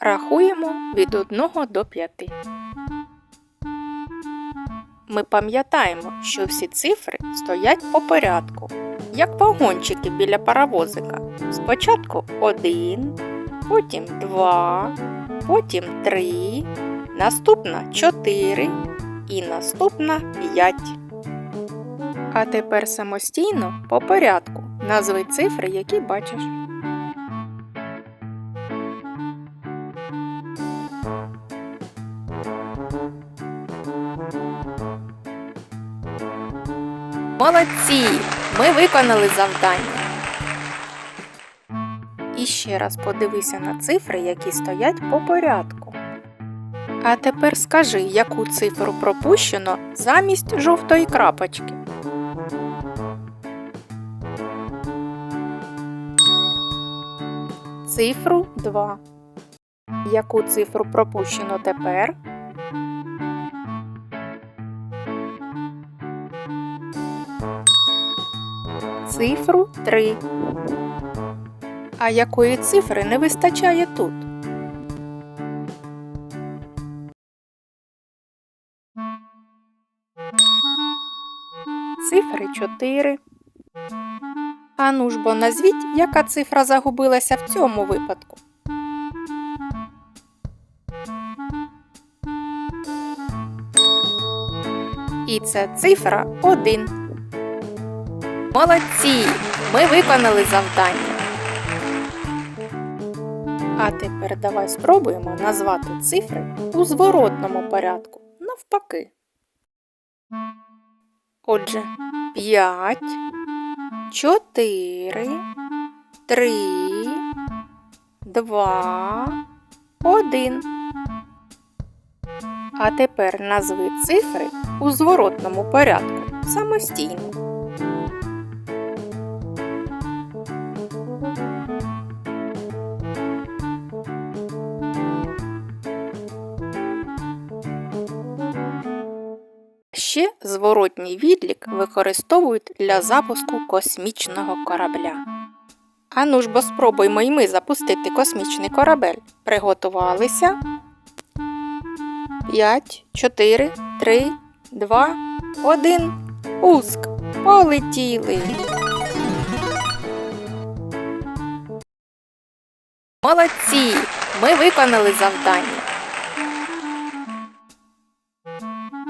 Рахуємо від 1 до 5. Ми пам'ятаємо, що всі цифри стоять по порядку, як вагончики біля паровозика. Спочатку 1, потім 2, потім 3, наступна 4 і наступна 5. А тепер самостійно по порядку назви цифри, які бачиш. Молодці! Ми виконали завдання. І ще раз подивися на цифри, які стоять по порядку. А тепер скажи, яку цифру пропущено замість жовтої крапочки. Цифру 2. Яку цифру пропущено тепер? Цифру 3. А якої цифри не вистачає тут? Цифри 4. А ну ж бо назвіть, яка цифра загубилася в цьому випадку. І це цифра 1. Молодці! Ми виконали завдання. А тепер давай спробуємо назвати цифри у зворотному порядку. Навпаки. Отже, 5, 4, 3, 2, 1. А тепер назви цифри у зворотному порядку самостійно. Ще зворотній відлік використовують для запуску космічного корабля. Ану ж бо спробуймо й ми запустити космічний корабель. Приготувалися. 5, 4, 3, 2, 1. Пуск. Полетіли. Молодці! Ми виконали завдання.